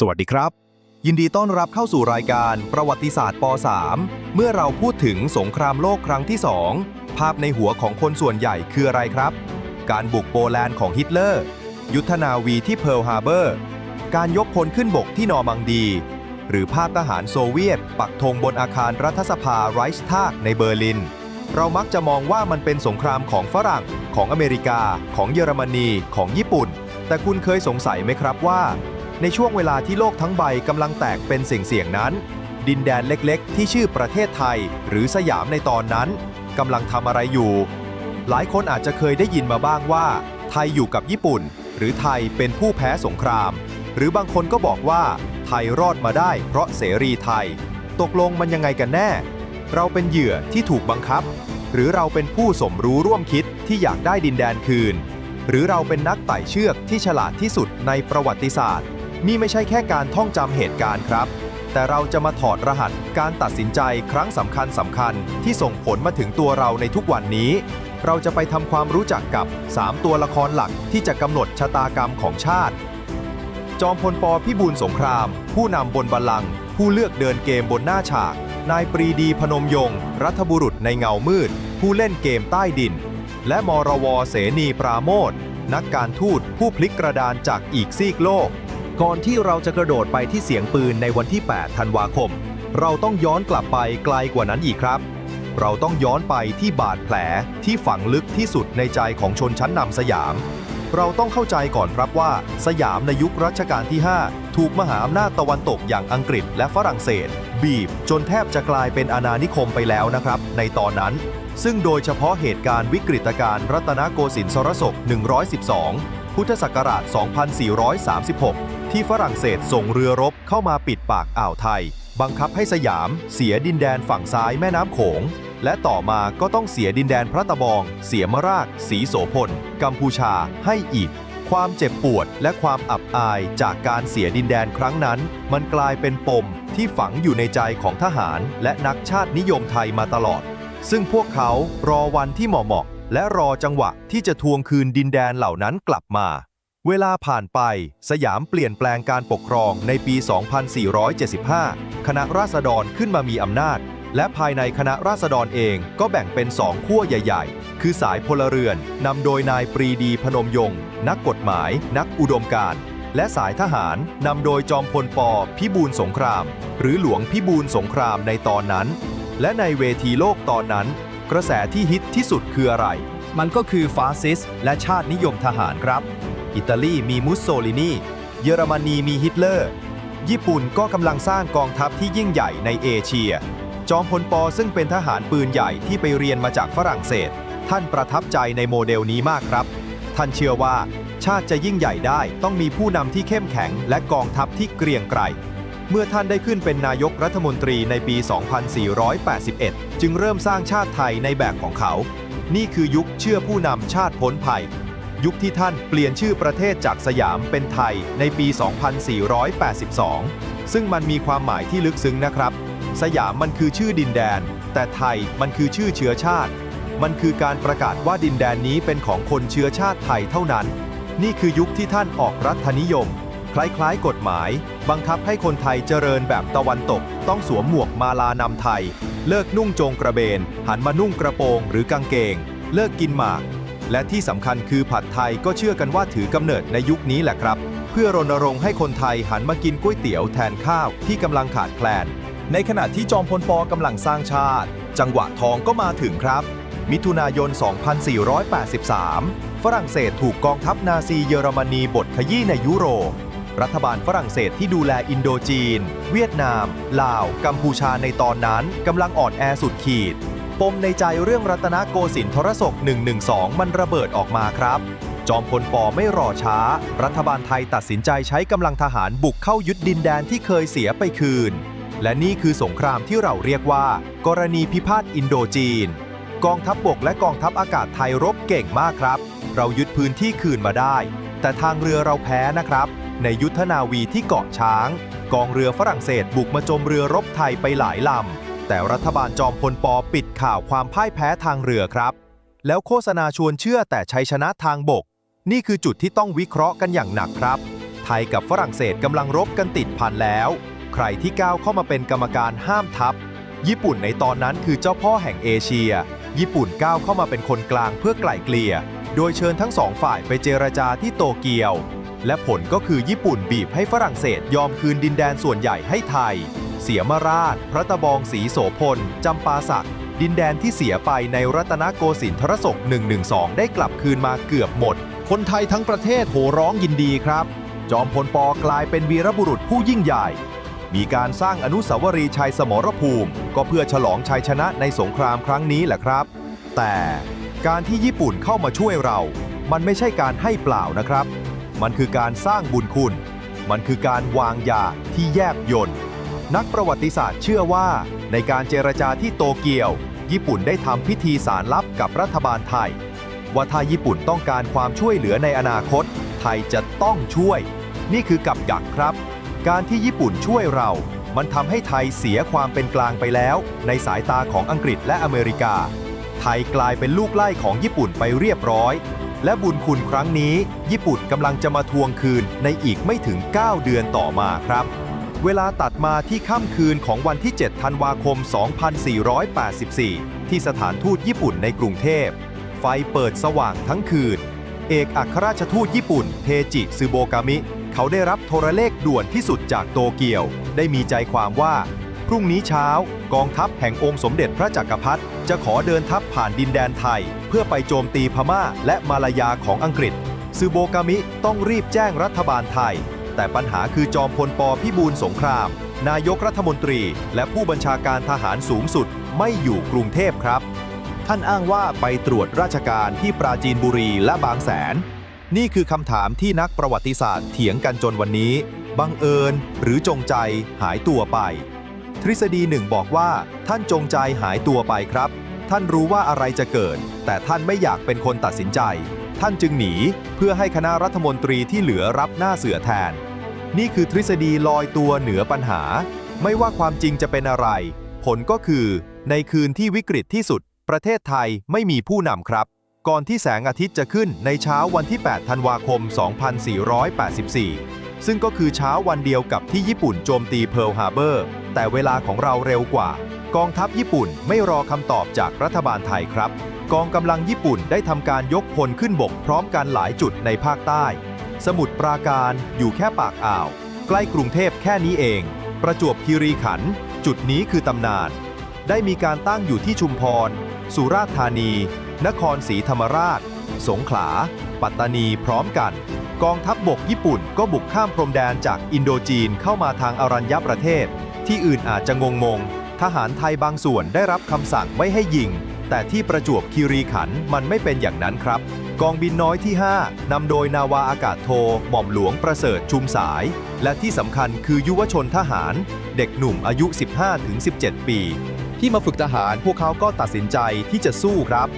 สวัสดีครับ ยินดีต้อนรับเข้าสู่รายการประวัติศาสตร์ป .3 เมื่อเราพูดถึงสงครามโลกครั้งที่ 2 ภาพในหัวของคนส่วนใหญ่คืออะไรครับ การบุกโปแลนด์ของฮิตเลอร์ ยุทธนาวีที่เพิร์ลฮาร์เบอร์ การยกพลขึ้นบกที่นอร์มังดี หรือภาพทหารโซเวียต ปักธงบนอาคารรัฐสภาไรช์ทากในเบอร์ลิน เรามักจะมองว่ามันเป็นสงครามของฝรั่ง ของอเมริกา ของเยอรมนี ของญี่ปุ่น แต่คุณเคยสงสัยไหมครับว่า ในช่วงเวลาที่โลกทั้งใบกำลังแตกเป็นเสี่ยงๆนั้น ดินแดนเล็กๆ ที่ชื่อประเทศไทย หรือสยามในตอนนั้นกำลังทำอะไรอยู่ หลายคนอาจจะเคยได้ยินมาบ้างว่า ไทยอยู่กับญี่ปุ่น หรือไทยเป็นผู้แพ้สงคราม หรือบางคนก็บอกว่า ไทยรอดมาได้เพราะเสรีไทย ตกลงมันยังไงกันแน่ เราเป็นเหยื่อที่ถูกบังคับ หรือเราเป็นผู้สมรู้ร่วมคิดที่อยากได้ดินแดนคืน หรือเราเป็นนักไต่เชือกที่ฉลาดที่สุดในประวัติศาสตร์ นี่ไม่ใช่แค่การท่องจำเหตุการณ์ครับ แต่เราจะมาถอดรหัสการตัดสินใจครั้งสำคัญสำคัญที่ส่งผลมาถึงตัวเราในทุกวันนี้ เราจะไปทำความรู้จักกับ 3 ตัวละครหลักที่จะกำหนดชะตากรรมของชาติ จอมพลปพิบูลสงคราม ผู้นำบนบัลลังก์ผู้เลือกเดินเกมบนหน้าฉาก นายปรีดีพนมยงค์รัฐบุรุษในเงามืด ผู้เล่นเกมใต้ดิน และมรวเสนีปราโมทนักการทูตผู้พลิกกระดานจากอีกซีกโลก ก่อนที่เราจะกระโดดไปที่เสียงปืนในวันที่ 8 ธันวาคม เราต้องย้อนกลับไปไกลกว่านั้นอีกครับ เราต้องย้อนไปที่บาดแผลที่ฝังลึกที่สุดในใจของชนชั้นนำสยาม เราต้องเข้าใจก่อนครับว่า สยามในยุครัชกาลที่ 5 ถูกมหาอำนาจตะวันตกอย่างอังกฤษและฝรั่งเศส บีบจนแทบจะกลายเป็นอาณานิคมไปแล้วนะครับ ในตอนนั้น ซึ่งโดยเฉพาะเหตุการณ์วิกฤตการณ์รัตนโกสินทร์สรศก112 พุทธศักราช 2436 ที่ฝรั่งเศสส่งเรือรบเข้ามาปิดปากอ่าวไทย บังคับให้สยามเสียดินแดนฝั่งซ้ายแม่น้ำโขง และต่อมาก็ต้องเสียดินแดนพระตะบอง เสียมราช สีโสพล กัมพูชาให้อีก ความเจ็บปวดและความอับอายจากการเสียดินแดนครั้งนั้น มันกลายเป็นปมที่ฝังอยู่ในใจของทหาร และนักชาตินิยมไทยมาตลอด ซึ่งพวกเขารอวันที่เหมาะๆและรอจังหวะที่จะทวงคืนดินแดนเหล่านั้นกลับมา เวลาผ่านไปสยามเปลี่ยนแปลงการปกครองในปี 2475 คณะราษฎรขึ้นมามีอำนาจ และภายในคณะราษฎรเองก็แบ่งเป็นสองขั้วใหญ่ ๆ คือสายพลเรือนนำโดยนายปรีดีพนมยงค์นักกฎหมาย นักอุดมการณ์และสายทหารนำโดยจอมพลปพิบูลสงคราม หรือหลวงพิบูลสงครามในตอนนั้น และในเวทีโลกตอนนั้น กระแสที่ฮิตที่สุดคืออะไร มันก็คือฟาสซิสและชาตินิยมทหารครับ อิตาลีมีมุสโซลินีเยอรมนีมีฮิตเลอร์ ญี่ปุ่นก็กำลังสร้างกองทัพที่ยิ่งใหญ่ในเอเชีย จอมพลปซึ่งเป็นทหารปืนใหญ่ที่ไปเรียนมาจากฝรั่งเศส ท่านประทับใจในโมเดลนี้มากครับ ท่านเชื่อว่า ชาติจะยิ่งใหญ่ได้ต้องมีผู้นำที่เข้มแข็ง และกองทัพที่เกรียงไกรเมื่อท่านได้ขึ้นเป็นนายกรัฐมนตรีในปี 2481 จึงเริ่มสร้างชาติไทยในแบบของเขา นี่คือยุคเชื่อผู้นำชาติพ้นภัย ยุคที่ท่านเปลี่ยนชื่อประเทศจากสยามเป็นไทยในปี 2482 ซึ่งมันมีความหมายที่ลึกซึ้งนะครับ สยามมันคือชื่อดินแดน แต่ไทยมันคือชื่อเชื้อชาติ มันคือการประกาศว่าดินแดนนี้เป็นของคนเชื้อชาติไทยเท่านั้น นี่คือยุคที่ท่านออกรัฐนิยม คล้ายๆ กฎหมาย บังคับให้คนไทยเจริญแบบตะวันตก ต้องสวมหมวกมาลานำไทย เลิกนุ่งโจงกระเบน หันมานุ่งกระโปรงหรือกางเกง เลิกกินหมาก และที่สำคัญคือผัดไทยก็เชื่อกันว่าถือกำเนิดในยุคนี้แหละครับ เพื่อรณรงค์ให้คนไทยหันมากินก๋วยเตี๋ยวแทนข้าวที่กำลังขาดแคลน ในขณะที่จอมพลปกำลังสร้างชาติ จังหวะทองก็มาถึงครับ มิถุนายน 2483 ฝรั่งเศสถูกกองทัพนาซีเยอรมนีบดขยี้ในยุโรปรัฐบาลฝรั่งเศสที่ดูแลอินโดจีน เวียดนาม ลาว กัมพูชาในตอนนั้นกำลังอ่อนแอสุดขีด ปมในใจเรื่องรัตนโกสินทรศก 112 มันระเบิดออกมาครับ จอมพลปอไม่รอช้า รัฐบาลไทยตัดสินใจใช้กำลังทหารบุกเข้ายึดดินแดนที่เคยเสียไปคืน และนี่คือสงครามที่เราเรียกว่า กรณีพิพาทอินโดจีน กองทัพบบกและกองทัพอากาศไทยรบเก่งมากครับ เรายึดพื้นที่คืนมาได้ แต่ทางเรือเราแพ้นะครับ ในยุทธนาวีที่เกาะช้าง กองเรือฝรั่งเศสบุกมาจมเรือรบไทยไปหลายลำ แต่รัฐบาลจอมพลปปิดข่าวความพ่ายแพ้ทางเรือครับ แล้วโฆษณาชวนเชื่อแต่ชัยชนะทางบก นี่คือจุดที่ต้องวิเคราะห์กันอย่างหนักครับ ไทยกับฝรั่งเศสกำลังรบกันติดพันแล้ว ใครที่ก้าวเข้ามาเป็นกรรมการห้ามทัพ ญี่ปุ่นในตอนนั้นคือเจ้าพ่อแห่งเอเชีย ญี่ปุ่นก้าวเข้ามาเป็นคนกลางเพื่อไกล่เกลี่ย โดยเชิญทั้งสองฝ่ายไปเจรจาที่โตเกียว และผลก็คือญี่ปุ่นบีบให้ฝรั่งเศสยอมคืนดินแดนส่วนใหญ่ให้ไทย เสียมราช พระตะบองสีโสพล จำปาสัก ดินแดนที่เสียไปในรัตนโกสินทรศก 112 ได้กลับคืนมาเกือบหมด คนไทยทั้งประเทศโห่ร้องยินดีครับ จอมพลปอกลายเป็นวีรบุรุษผู้ยิ่งใหญ่ มีการสร้างอนุสาวรีย์ชัยสมรภูมิ ก็เพื่อฉลองชัยชนะในสงครามครั้งนี้แหละครับ แต่การที่ญี่ปุ่นเข้ามาช่วยเรา มันไม่ใช่การให้เปล่านะครับ มันคือการสร้างบุญคุณ มันคือการวางยาที่แยบยนต์ นักประวัติศาสตร์เชื่อว่า ในการเจรจาที่โตเกียว ญี่ปุ่นได้ทำพิธีสารลับกับรัฐบาลไทย ว่าถ้าญี่ปุ่นต้องการความช่วยเหลือในอนาคต ไทยจะต้องช่วย นี่คือกับดักครับ การที่ญี่ปุ่นช่วยเรา มันทำให้ไทยเสียความเป็นกลางไปแล้ว ในสายตาของอังกฤษและอเมริกา ไทยกลายเป็นลูกไล่ของญี่ปุ่นไปเรียบร้อย และบุญคุณครั้งนี้ ญี่ปุ่นกำลังจะมาทวงคืนในอีกไม่ถึง 9 เดือนต่อมาครับ เวลาตัดมาที่ค่ำคืนของวันที่ 7 ธันวาคม 2484 ที่สถานทูตญี่ปุ่นในกรุงเทพ ไฟเปิดสว่างทั้งคืน เอกอัครราชทูตญี่ปุ่น เทจิซึโบกามิ เขาได้รับโทรเลขด่วนที่สุดจากโตเกียว ได้มีใจความว่า พรุ่งนี้เช้ากองทัพแห่งองค์สมเด็จพระจักรพรรดิจะขอเดินทัพผ่านดินแดนไทย เพื่อไปโจมตีพม่าและมาลายาของอังกฤษซึโบกามิต้องรีบแจ้งรัฐบาลไทย แต่ปัญหาคือจอมพลปพิบูลสงคราม นายกรัฐมนตรีและผู้บัญชาการทหารสูงสุดไม่อยู่กรุงเทพครับ ท่านอ้างว่าไปตรวจราชการที่ปราจีนบุรีและบางแสน นี่คือคำถามที่นักประวัติศาสตร์เถียงกันจนวันนี้ บังเอิญหรือจงใจหายตัวไป ทฤษฎีหนึ่งบอกว่า ท่านจงใจหายตัวไปครับ ท่านรู้ว่าอะไรจะเกิด แต่ท่านไม่อยากเป็นคนตัดสินใจ ท่านจึงหนีเพื่อให้คณะรัฐมนตรีที่เหลือรับหน้าเสือแทน นี่คือทฤษฎีลอยตัวเหนือปัญหา ไม่ว่าความจริงจะเป็นอะไร ผลก็คือ ในคืนที่วิกฤตที่สุด ประเทศไทยไม่มีผู้นำครับ ก่อนที่แสงอาทิตย์จะขึ้นในเช้าวันที่ 8 ธันวาคม 2484 ซึ่งก็คือเช้าวันเดียวกับที่ญี่ปุ่นโจมตีเพิร์ลฮาร์เบอร์ แต่เวลาของเราเร็วกว่า กองทัพญี่ปุ่นไม่รอคำตอบจากรัฐบาลไทยครับ กองกำลังญี่ปุ่นได้ทำการยกพลขึ้นบกพร้อมกันหลายจุดในภาคใต้ สมุทรปราการอยู่แค่ปากอ่าว ใกล้กรุงเทพแค่นี้เอง ประจวบคีรีขันธ์จุดนี้คือตำนาน ได้มีการตั้งอยู่ที่ชุมพร สุราษฎร์ธานี นครศรีธรรมราช สงขลา ปัตตานีพร้อมกัน กองทัพบบกญี่ปุ่นก็บุกข้ามพรมแดนจากอินโดจีนเข้ามาทางอรัญญประเทศ ที่อื่นอาจจะงงงทหารไทยบางส่วนได้รับคำสั่งไม่ให้ยิง แต่ที่ประจวบคีรีขันธ์มันไม่เป็นอย่างนั้นครับ กองบินน้อยที่ 5นำโดยนาวาอากาศโท หม่อมหลวงประเสริฐชุมสาย และที่สำคัญคือยุวชนทหาร เด็กหนุ่มอายุ 15-17 ปี ที่มาฝึกทหารพวกเขาก็ตัดสินใจที่จะสู้ครับ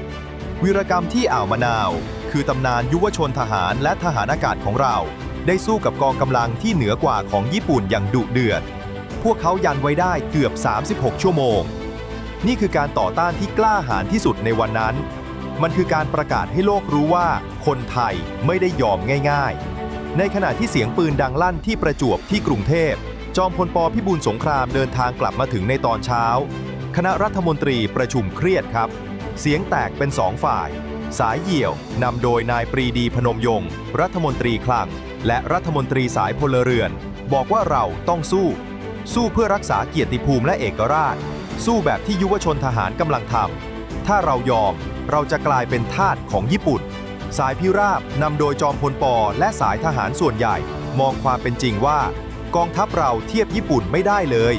วีรกรรมที่อ่าวมะนาว คือตำนานยุวชนทหารและทหารอากาศของเรา ได้สู้กับกองกำลังที่เหนือกว่าของญี่ปุ่นอย่างดุเดือด พวกเขายันไว้ได้เกือบ 36 ชั่วโมง นี่คือการต่อต้านที่กล้าหาญที่สุดในวันนั้น มันคือการประกาศให้โลกรู้ว่า คนไทยไม่ได้ยอมง่าย ๆ ในขณะที่เสียงปืนดังลั่นที่ประจวบที่กรุงเทพ จอมพลปพิบูลสงครามเดินทางกลับมาถึงในตอนเช้า คณะรัฐมนตรีประชุมเครียดครับ เสียงแตกเป็นสองฝ่าย สายเหี่ยวนำโดยนายปรีดีพนมยงค์รัฐมนตรีคลัง และรัฐมนตรีสายพลเรือน บอกว่าเราต้องสู้ สู้เพื่อรักษาเกียรติภูมิและเอกราช สู้แบบที่ยุวชนทหารกำลังทำถ้าเรายอมเราจะกลายเป็นทาสของญี่ปุ่น สายพิราบนำโดยจอมพลปอและสายทหารส่วนใหญ่ มองความเป็นจริงว่า กองทัพเราเทียบญี่ปุ่นไม่ได้เลย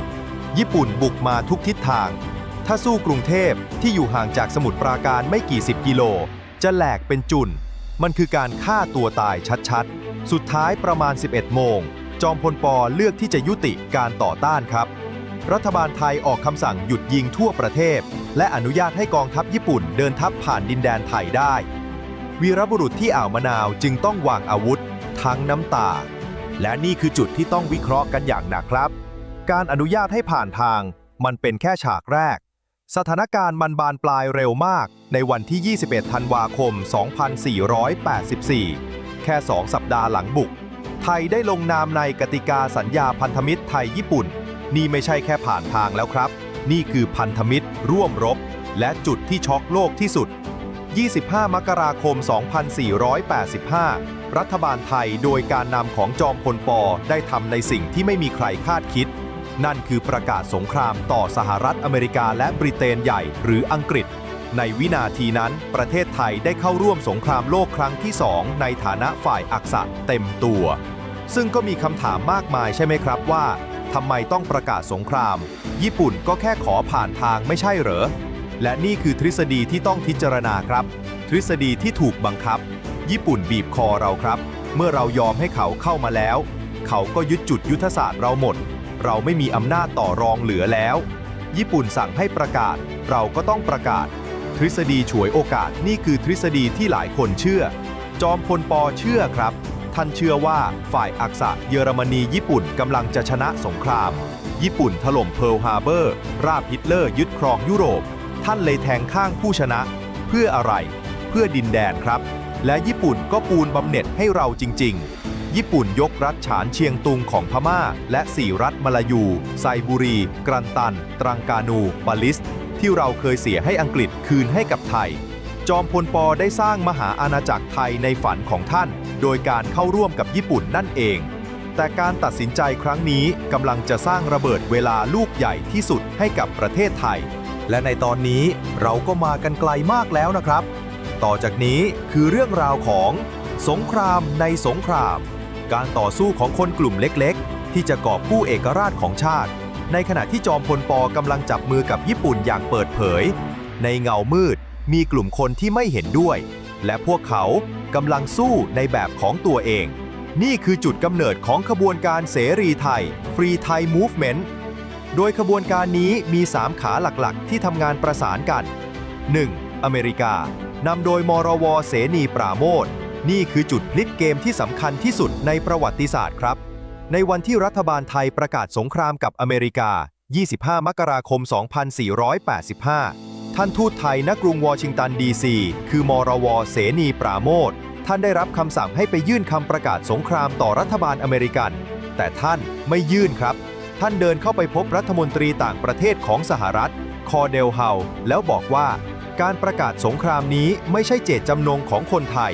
ญี่ปุ่นบุกมาทุกทิศทาง ถ้าสู้กรุงเทพที่อยู่ห่างจากสมุทรปราการไม่กี่สิบกิโล จะแหลกเป็นจุน มันคือการฆ่าตัวตายชัดๆ สุดท้ายประมาณ 11 โมง จอมพลปอเลือกที่จะยุติการต่อต้านครับ รัฐบาลไทยออกคำสั่งหยุดยิงทั่วประเทศ และอนุญาตให้กองทัพญี่ปุ่นเดินทัพผ่านดินแดนไทยได้ วีรบุรุษที่อ่าวมะนาวจึงต้องวางอาวุธ ทั้งน้ำตา และนี่คือจุดที่ต้องวิเคราะห์กันอย่างหนักครับ การอนุญาตให้ผ่านทาง มันเป็นแค่ฉากแรก สถานการณ์มันบานปลายเร็วมาก ในวันที่ 21 ธันวาคม 2484 แค่ 2 สัปดาห์หลังบุก ไทยได้ลงนามในกติกาสัญญาพันธมิตรไทยญี่ปุ่น นี่ไม่ใช่แค่ผ่านทางแล้วครับ นี่คือพันธมิตร ร่วมรบ และจุดที่ช็อกโลกที่สุด 25 มกราคม 2485 รัฐบาลไทยโดยการนำของจอมพลปอได้ทำในสิ่งที่ไม่มีใครคาดคิด นั่นคือประกาศสงครามต่อสหรัฐอเมริกาและบริเตนใหญ่หรืออังกฤษในวินาทีนั้น ประเทศไทยได้เข้าร่วมสงครามโลกครั้งที่2ในฐานะฝ่ายอักษะเต็มตัว ซึ่งก็มีคำถามมากมายใช่ไหมครับว่า ทำไมต้องประกาศสงคราม ญี่ปุ่นก็แค่ขอผ่านทางไม่ใช่เหรอ และนี่คือทฤษฎีที่ต้องพิจารณาครับ ทฤษฎีที่ถูกบังคับ ญี่ปุ่นบีบคอเราครับ เมื่อเรายอมให้เขาเข้ามาแล้ว เขาก็ยึดจุดยุทธศาสตร์เราหมด เราไม่มีอำนาจต่อรองเหลือแล้ว ญี่ปุ่นสั่งให้ประกาศ เราก็ต้องประกาศ ทฤษฎีฉวยโอกาสนี่คือทฤษฎีที่หลายคนเชื่อ จอมพลปอเชื่อครับ ท่านเชื่อว่าฝ่ายอักษะเยอรมนีญี่ปุ่นกำลังจะชนะสงคราม ญี่ปุ่นถล่มเพิร์ลฮาร์เบอร์ ราบฮิตเลอร์ยึดครองยุโรป ท่านเลยแทงข้างผู้ชนะ เพื่ออะไร เพื่อดินแดนครับ และญี่ปุ่นก็ปูนบำเหน็จให้เราจริง ๆ ญี่ปุ่นยกรัฐฉานเชียงตุงของพม่า และสี่รัฐมลายู ไซบุรี กรันตัน ตรังกานู ปาลิส ที่เราเคยเสียให้อังกฤษคืนให้กับไทย จอมพลปได้สร้างมหาอาณาจักรไทยในฝันของท่าน โดยการเข้าร่วมกับญี่ปุ่นนั่นเอง แต่การตัดสินใจครั้งนี้กำลังจะสร้างระเบิดเวลาลูกใหญ่ที่สุดให้กับประเทศไทย และในตอนนี้เราก็มากันไกลมากแล้วนะครับ ต่อจากนี้คือเรื่องราวของสงครามในสงคราม การต่อสู้ของคนกลุ่มเล็กๆ ที่จะกอบกู้เอกราชของชาติ ในขณะที่จอมพลปกำลังจับมือกับญี่ปุ่นอย่างเปิดเผย ในเงามืด มีกลุ่มคนที่ไม่เห็นด้วย และพวกเขากำลังสู้ในแบบของตัวเอง นี่คือจุดกำเนิดของขบวนการเสรีไทย Free Thai Movement โดยขบวนการนี้มี 3 ขาหลักๆ ที่ทำงานประสานกัน 1. อเมริกานำโดยมรวเสนีปราโมทนี่คือจุดพลิกเกมที่สำคัญที่สุดในประวัติศาสตร์ครับ ในวันที่รัฐบาลไทยประกาศสงครามกับอเมริกา 25 มกราคม 2485 ท่านทูตไทยณกรุงวอชิงตันดีซีคือมรวเสนีปราโมทท่านได้รับคำสั่งให้ไปยื่นคำประกาศสงครามต่อรัฐบาลอเมริกัน แต่ท่านไม่ยื่นครับ ท่านเดินเข้าไปพบรัฐมนตรีต่างประเทศของสหรัฐ คอเดลเฮาแล้วบอกว่าการประกาศสงครามนี้ไม่ใช่เจตจำนงของคนไทย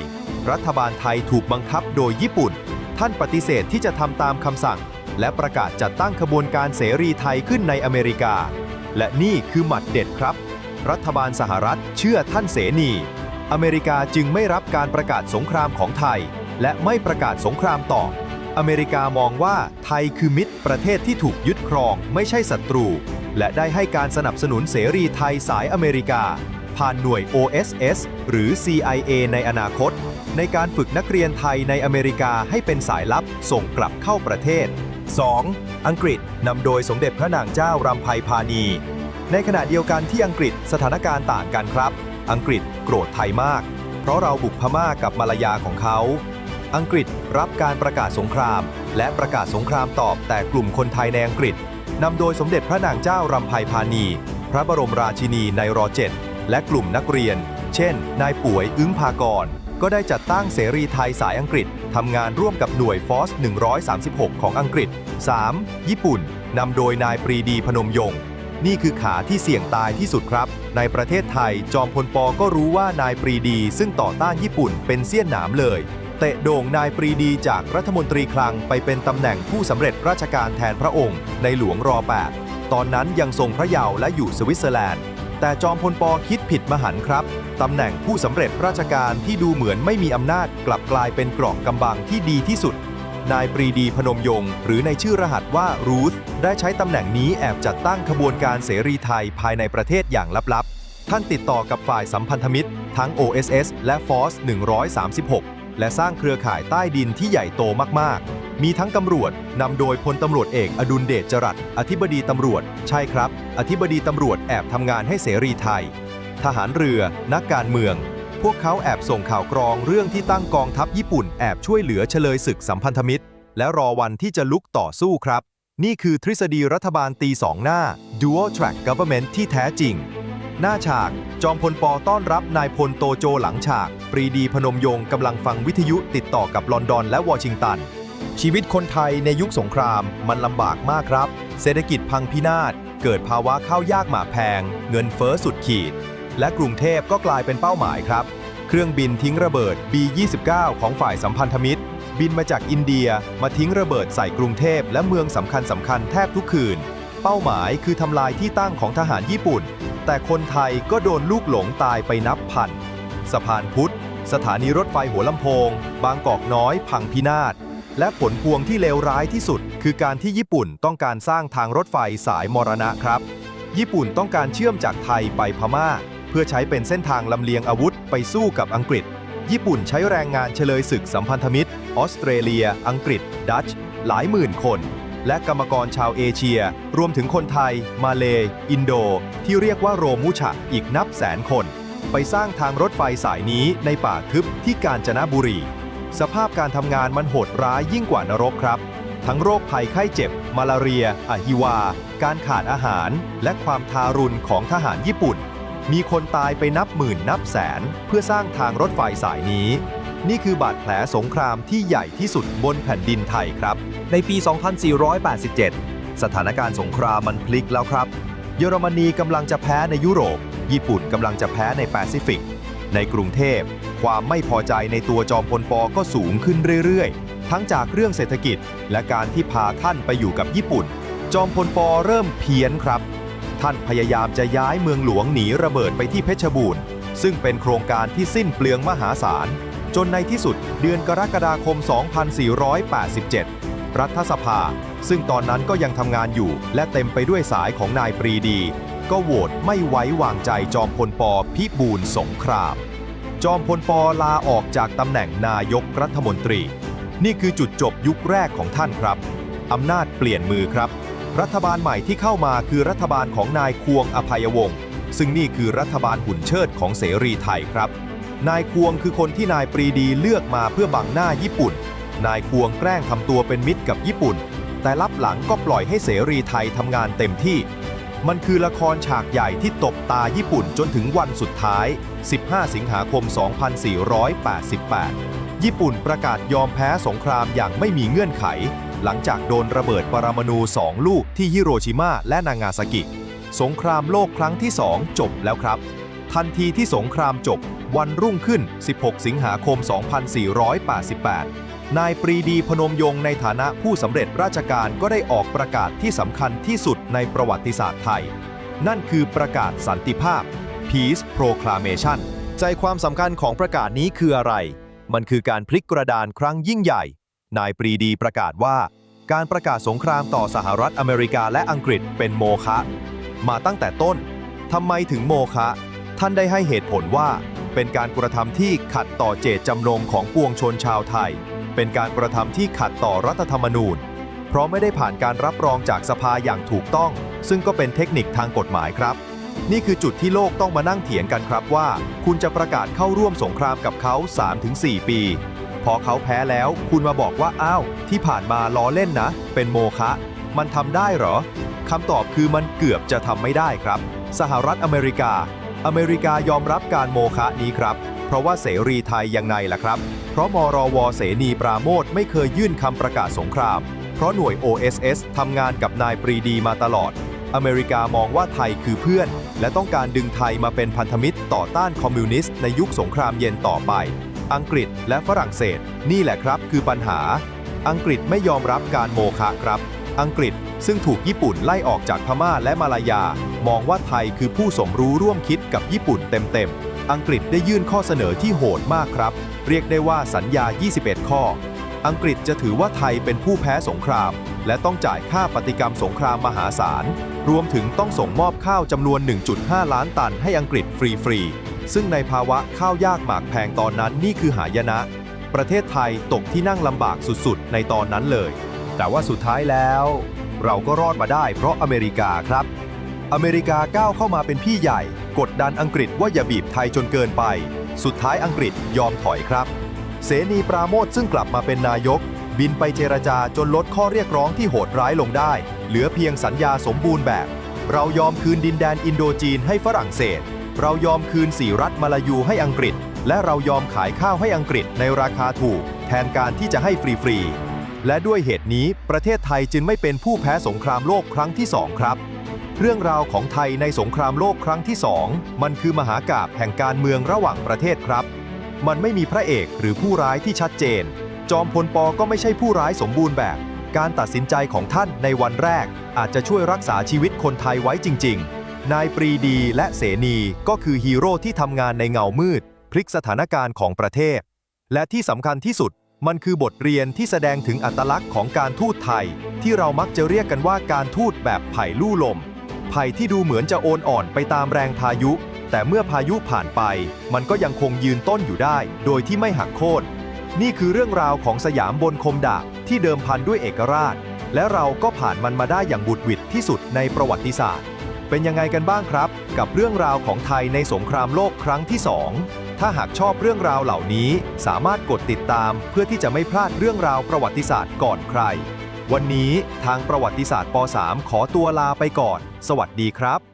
รัฐบาลไทยถูกบังคับโดยญี่ปุ่น ท่านปฏิเสธที่จะทำตามคำสั่ง และประกาศจัดตั้งขบวนการเสรีไทยขึ้นในอเมริกา และนี่คือหมัดเด็ดครับ รัฐบาลสหรัฐเชื่อท่านเสนี อเมริกาจึงไม่รับการประกาศสงครามของไทย และไม่ประกาศสงครามต่อ อเมริกามองว่าไทยคือมิตรประเทศที่ถูกยึดครองไม่ใช่ศัตรู และได้ให้การสนับสนุนเสรีไทยสายอเมริกา ผ่านหน่วย OSS หรือ CIA ในอนาคต ในการฝึกนักเรียนไทยในอเมริกาให้เป็นสายลับส่งกลับเข้าประเทศ 2. อังกฤษนำโดยสมเด็จพระนางเจ้ารำไพพานี ในขณะเดียวกันที่อังกฤษสถานการณ์ต่างกันครับ อังกฤษโกรธไทยมาก เพราะเราบุกพม่ากับมาลายาของเขา อังกฤษรับการประกาศสงคราม และประกาศสงครามตอบแต่กลุ่มคนไทยในอังกฤษนำโดยสมเด็จพระนางเจ้ารำไพพานี พระบรมราชินีในรอเจ็ดและกลุ่มนักเรียน เช่น นายป่วยอึ้งพากร ก็ได้จัดตั้งเสรีไทยสายอังกฤษทำงานร่วมกับหน่วยฟอส 136 ของอังกฤษ 3. ญี่ปุ่นนำโดยนายปรีดีพนมยงค์ นี่คือขาที่เสี่ยงตายที่สุดครับ ในประเทศไทย จอมพลปอก็รู้ว่านายปรีดี ซึ่งต่อต้านญี่ปุ่นเป็นเสี้ยนหนามเลย เตะโด่งนายปรีดีจากรัฐมนตรีคลังไปเป็นตำแหน่งผู้สำเร็จราชการแทนพระองค์ ในหลวงรอ 8 ตอนนั้นยังทรงพระเยาว์และอยู่สวิตเซอร์แลนด์ แต่จอมพลปอคิดผิดมหันครับตำแหน่งผู้สำเร็จราชการที่ดูเหมือนไม่มีอำนาจกลับกลายเป็นกราะกำบังที่ดีที่สุด นายปรีดีพนมยงค์หรือในชื่อรหัสว่ารูธได้ใช้ตำแหน่งนี้แอบจัดตั้งขบวนการเสรีไทยภายในประเทศอย่างลับๆ ท่านติดต่อกับฝ่ายสัมพันธมิตร ทั้ง OSS และ Force 136 และสร้างเครือข่ายใต้ดินที่ใหญ่โตมากๆ มีทั้งตำรวจนำโดยพลตำรวจเอกอดุลเดชจรัสอธิบดีตำรวจ ใช่ครับ อธิบดีตำรวจแอบทำงานให้เสรีไทย ทหารเรือ นักการเมือง พวกเขาแอบส่งข่าวกรองเรื่องที่ตั้งกองทัพญี่ปุ่นแอบช่วยเหลือเฉลยศึกสัมพันธมิตร และรอวันที่จะลุกต่อสู้ครับ นี่คือทฤษฎีรัฐบาลตีสองหน้า dual track government ที่แท้จริง หน้าฉาก จอมพลปอต้อนรับนายพลโตโจหลังฉาก ปรีดีพนมยงค์กำลังฟังวิทยุติดต่อกับลอนดอนและวอชิงตันชีวิตคนไทยในยุคสงครามมันลำบากมากครับ เศรษฐกิจพังพินาศ เกิดภาวะข้าวยากหมากแพง เงินเฟ้อสุดขีด และกรุงเทพก็กลายเป็นเป้าหมายครับ เครื่องบินทิ้งระเบิด B29 ของฝ่ายสัมพันธมิตร บินมาจากอินเดียมาทิ้งระเบิดใส่กรุงเทพและเมืองสำคัญสำคัญแทบทุกคืน เป้าหมายคือทำลายที่ตั้งของทหารญี่ปุ่น แต่คนไทยก็โดนลูกหลงตายไปนับพัน สะพานพุทธ สถานีรถไฟหัวลำโพง บางกอกน้อยพังพินาศและผลพวงที่เลวร้ายที่สุด คือการที่ญี่ปุ่นต้องการสร้างทางรถไฟสายมรณะครับ ญี่ปุ่นต้องการเชื่อมจากไทยไปพม่า พื่อใช้เป็นเส้นทางลำเลียงอาวุธไปสู้กับอังกฤษ ญี่ปุ่นใช้แรงงานเฉลยศึกสัมพันธมิตร ออสเตรเลีย อังกฤษ ดัตช์หลายหมื่นคน และกรรมกรชาวเอเชีย รวมถึงคนไทย มาเลย์อินโด ที่เรียกว่าโรมุชะอีกนับแสนคน ไปสร้างทางรถไฟสายนี้ในป่าทึบที่กาญจนบุรี สภาพการทำงานมันโหดร้ายยิ่งกว่านรกครับ ทั้งโรคภัยไข้เจ็บ มาลาเรียอะฮิวา การขาดอาหาร และความทารุณของทหารญี่ปุ่น มีคนตายไปนับหมื่นนับแสน เพื่อสร้างทางรถไฟสายนี้ นี่คือบาดแผลสงครามที่ใหญ่ที่สุดบนแผ่นดินไทยครับ ในปี 2487 สถานการณ์สงครามมันพลิกแล้วครับ เยอรมนีกำลังจะแพ้ในยุโรป ญี่ปุ่นกำลังจะแพ้ในแปซิฟิก ในกรุงเทพ ความไม่พอใจในตัวจอมพลปก็สูงขึ้นเรื่อยๆ ทั้งจากเรื่องเศรษฐกิจ และการที่พาท่านไปอยู่กับญี่ปุ่น จอมพลปเริ่มเพี้ยนครับ ท่านพยายามจะย้ายเมืองหลวงหนีระเบิดไปที่เพชรบูรณ์ ซึ่งเป็นโครงการที่สิ้นเปลืองมหาศาล จนในที่สุดเดือนกรกฎาคม 2487 รัฐสภา ซึ่งตอนนั้นก็ยังทำงานอยู่ และเต็มไปด้วยสายของนายปรีดี ก็โหวตไม่ไว้วางใจจอมพลปพิบูลสงครามจอมพลปลาออกจากตำแหน่งนายกรัฐมนตรี นี่คือจุดจบยุคแรกของท่านครับ อำนาจเปลี่ยนมือครับ รัฐบาลใหม่ที่เข้ามาคือรัฐบาลของนายควงอภัยวงศ์ซึ่งนี่คือรัฐบาลหุ่นเชิดของเสรีไทยครับ นายควงคือคนที่นายปรีดีเลือกมาเพื่อบังหน้าญี่ปุ่น นายควงแกล้งทำตัวเป็นมิตรกับญี่ปุ่น แต่ลับหลังก็ปล่อยให้เสรีไทยทำงานเต็มที่ มันคือละครฉากใหญ่ที่ตบตาญี่ปุ่นจนถึงวันสุดท้าย 15 สิงหาคม 2488 ญี่ปุ่นประกาศยอมแพ้สงครามอย่างไม่มีเงื่อนไข หลังจากโดนระเบิดปรมาณูสองลูกที่ฮิโรชิมาและนางาซากิ สงครามโลกครั้งที่ 2 จบแล้วครับ ทันทีที่สงครามจบ วันรุ่งขึ้น 16 สิงหาคม 2488 นายปรีดีพนมยงค์ในฐานะผู้สำเร็จราชการก็ได้ออกประกาศที่สำคัญที่สุดในประวัติศาสตร์ไทย นั่นคือประกาศสันติภาพ Peace Proclamation ใจความสำคัญของประกาศนี้คืออะไร มันคือการพลิกกระดานครั้งยิ่งใหญ่ นายปรีดีประกาศว่า การประกาศสงครามต่อสหรัฐอเมริกาและอังกฤษเป็นโมฆะมาตั้งแต่ต้นทำไมถึงโมฆะท่านได้ให้เหตุผลว่า เป็นการกระทำที่ขัดต่อเจตจำนงของปวงชนชาวไทย เป็นการกระทำที่ขัดต่อรัฐธรรมนูญ เพราะไม่ได้ผ่านการรับรองจากสภาอย่างถูกต้อง ซึ่งก็เป็นเทคนิคทางกฎหมายครับ นี่คือจุดที่โลกต้องมานั่งเถียงกันครับว่า คุณจะประกาศเข้าร่วมสงครามกับเขา 3-4 ปี พอเขาแพ้แล้ว คุณมาบอกว่าอ้าว ที่ผ่านมาล้อเล่นนะ เป็นโมฆะมันทำได้เหรอคำตอบคือมันเกือบจะทำไม่ได้ครับ สหรัฐอเมริกา อเมริกายอมรับการโมฆะนี้ครับ เพราะว่าเสรีไทยยังไงล่ะครับ เพราะมรวเสนีปราโมทไม่เคยยื่นคำประกาศสงคราม เพราะหน่วย OSS ทำงานกับนายปรีดีมาตลอด อเมริกามองว่าไทยคือเพื่อน และต้องการดึงไทยมาเป็นพันธมิตรต่อต้านคอมมิวนิสต์ในยุคสงครามเย็นต่อไป อังกฤษและฝรั่งเศส นี่แหละครับคือปัญหา อังกฤษไม่ยอมรับการโมฆะครับ อังกฤษซึ่งถูกญี่ปุ่นไล่ออกจากพม่าและมาลายา มองว่าไทยคือผู้สมรู้ร่วมคิดกับญี่ปุ่นเต็มๆ อังกฤษได้ยื่นข้อเสนอที่โหดมากครับ เรียกได้ว่าสัญญา 21 ข้อ อังกฤษจะถือว่าไทยเป็นผู้แพ้สงคราม และต้องจ่ายค่าปฏิกรรมสงครามมหาศาล รวมถึงต้องส่งมอบข้าวจำนวน 1.5 ล้านตันให้อังกฤษฟรีๆ ซึ่งในภาวะข้าวยากหมากแพงตอนนั้นนี่คือหายนะ ประเทศไทยตกที่นั่งลำบากสุดๆ ในตอนนั้นเลย แต่ว่าสุดท้ายแล้ว เราก็รอดมาได้เพราะอเมริกาครับ อเมริกาก้าวเข้ามาเป็นพี่ใหญ่ กดดันอังกฤษว่าอย่าบีบไทยจนเกินไป สุดท้ายอังกฤษยอมถอยครับ เสนีปราโมทซึ่งกลับมาเป็นนายก บินไปเจรจาจนลดข้อเรียกร้องที่โหดร้ายลงได้ เหลือเพียงสัญญาสมบูรณ์แบบ เรายอมคืนดินแดนอินโดจีนให้ฝรั่งเศส เรายอมคืนสีรัฐมาลายูให้อังกฤษ และเรายอมขายข้าวให้อังกฤษในราคาถูก แทนการที่จะให้ฟรีๆ และด้วยเหตุนี้ประเทศไทยจึงไม่เป็นผู้แพ้สงครามโลกครั้งที่สองครับ เรื่องราวของไทยในสงครามโลกครั้งที่สองมันคือมหากาบแห่งการเมืองระหว่างประเทศครับ มันไม่มีพระเอกหรือผู้ร้ายที่ชัดเจน จอมพลปก็ไม่ใช่ผู้ร้ายสมบูรณ์แบบ การตัดสินใจของท่านในวันแรก อาจจะช่วยรักษาชีวิตคนไทยไว้จริง ๆ นายปรีดีและเสนีก็คือฮีโร่ที่ทำงานในเงามืด พลิกสถานการณ์ของประเทศ และที่สำคัญที่สุดมันคือบทเรียนที่แสดงถึงอัตลักษณ์ของการทูตไทย ที่เรามักจะเรียกกันว่าการทูตแบบไผ่ลู่ลม ไผ่ที่ดูเหมือนจะโอนอ่อนไปตามแรงพายุ แต่เมื่อพายุผ่านไป มันก็ยังคงยืนต้นอยู่ได้ โดยที่ไม่หักโค่นนี่คือเรื่องราวของสยามบนคมดาบ ที่เดิมพันด้วยเอกราช และเราก็ผ่านมันมาได้อย่างบุดวิดที่สุดในประวัติศาสตร์ เป็นยังไงกันบ้างครับ กับเรื่องราวของไทยในสงครามโลกครั้งที่ 2 ถ้าหากชอบเรื่องราวเหล่านี้ สามารถกดติดตามเพื่อที่จะไม่พลาดเรื่องราวประวัติศาสตร์ก่อนใคร วันนี้ทางประวัติศาสตร์ป .3 ขอตัวลาไปก่อน สวัสดีครับ